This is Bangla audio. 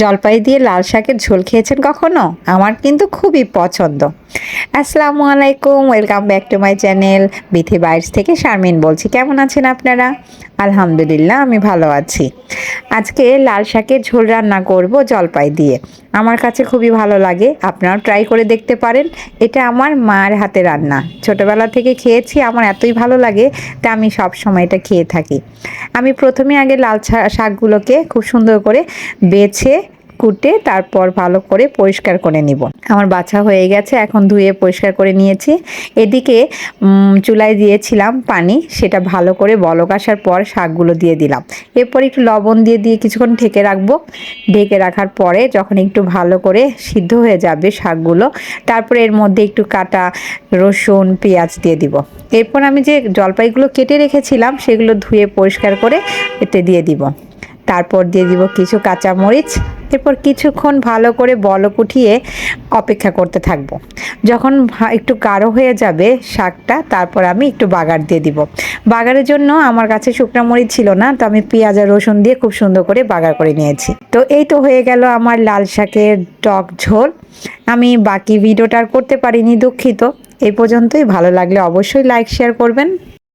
জলপাই দিয়ে লাল শাকের ঝোল খেয়েছেন কখনো? আমার কিন্তু খুবই পছন্দ। আসসালামু আলাইকুম, welcome back to my channel Bithi বাইরস থেকে শারমিন বলছি। কেমন আছেন আপনারা? আলহামদুলিল্লাহ, আমি ভালো আছি। আজকে লাল শাকের ঝোল রান্না করব জলপাই দিয়ে। আমার কাছে খুবই ভালো লাগে, আপনারাও ট্রাই করে দেখতে পারেন। এটা আমার মায়ের হাতে রান্না। ছোটবেলা থেকে খেয়েছি, আমার এতই ভালো লাগে তা আমি সব সময় এটা খেয়ে থাকি। আমি প্রথমে আগে লাল শাকগুলোকে খুব সুন্দর করে বেছে কুটে তারপর ভালো করে পরিষ্কার করে নিব। আমার বাছা হয়ে গেছে, এখন ধুয়ে পরিষ্কার করে নিয়েছি। এদিকে চুলায় দিয়েছিলাম পানি, সেটা ভালো করে বলক আসার পর শাকগুলো দিয়ে দিলাম। এরপর একটু লবণ দিয়ে দিয়ে কিছুক্ষণ ঢেকে রাখব। ঢেকে রাখার পরে যখন একটু ভালো করে সিদ্ধ হয়ে যাবে শাকগুলো, তারপরে এর মধ্যে একটু কাটা রসুন, পেঁয়াজ দিয়ে দিব। এরপর আমি যে জলপাইগুলো কেটে রেখেছিলাম, সেগুলো ধুয়ে পরিষ্কার করে এতে দিয়ে দিব। তারপর দিয়ে দিব কিছু কাঁচা মরিচ এরপর কিছুক্ষণ ভালো করে বলক উঠিয়ে অপেক্ষা করতে থাকব। যখন একটু গাঢ় হয়ে যাবে শাকটা, তারপর আমি একটু বাগার দিয়ে দিব। বাগারের জন্য আমার কাছে শুকনো মরিচ ছিল না, তো আমি পেঁয়াজ আর রসুন দিয়ে খুব সুন্দর করে বাগার করে নিয়েছি। তো এই তো হয়ে গেল আমার লাল শাকের টক ঝোল। আমি বাকি ভিডিওটা আর করতে পারিনি, দুঃখিত। এই পর্যন্তই। ভালো লাগলে অবশ্যই লাইক শেয়ার করবেন।